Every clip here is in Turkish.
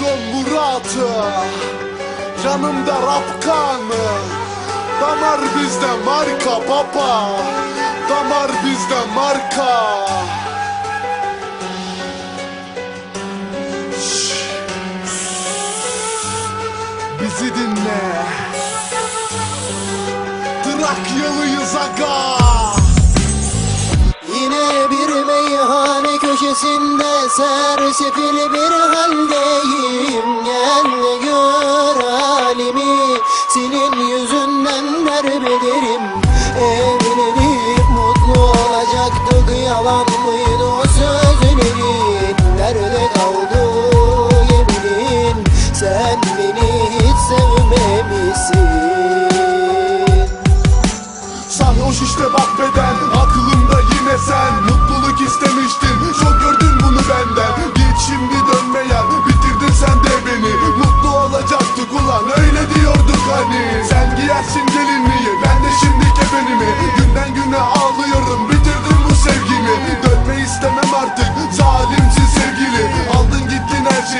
patron Murat'ı. Yanımda Rapkan Damar bizde marka baba Damar bizde marka. Bizi dinle. Trakyalıyız aga köşesinde sersefil bir haldeyim. Gel gör halimi senin yüzünden derbederim Evlenip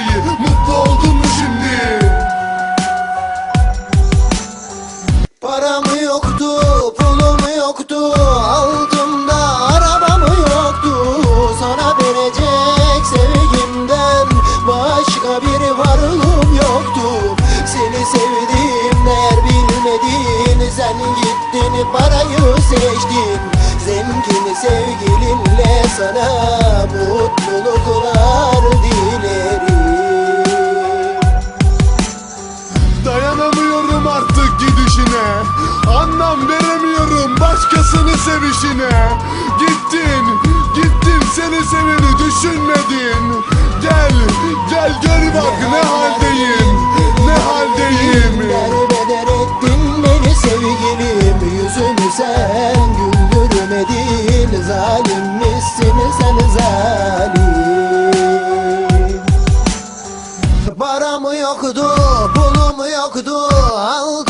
şeyi Mutlu oldun mu şimdi? Param yoktu, pulum yoktu Altımda arabam yoktu. Sana verecek sevgimden Başka bir varlığım yoktu. Seni sevdim değer bilmedin Sen gittin parayı seçtin. Zengin sevgilinle sana mutluluklar sevişine. Gittin, gittin seni seveni düşünmedin. Gel, gel gör bak ne haldeyim, ne haldeyim. Derbeder ettin beni sevgilim? Yüzümü sen güldürmedin. Zalim misin sen zalim? Param yoktu, pulum yoktu? Altımda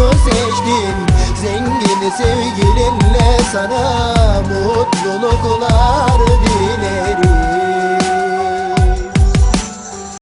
parayı seçtin Zengin sevgilinle sana mutluluklar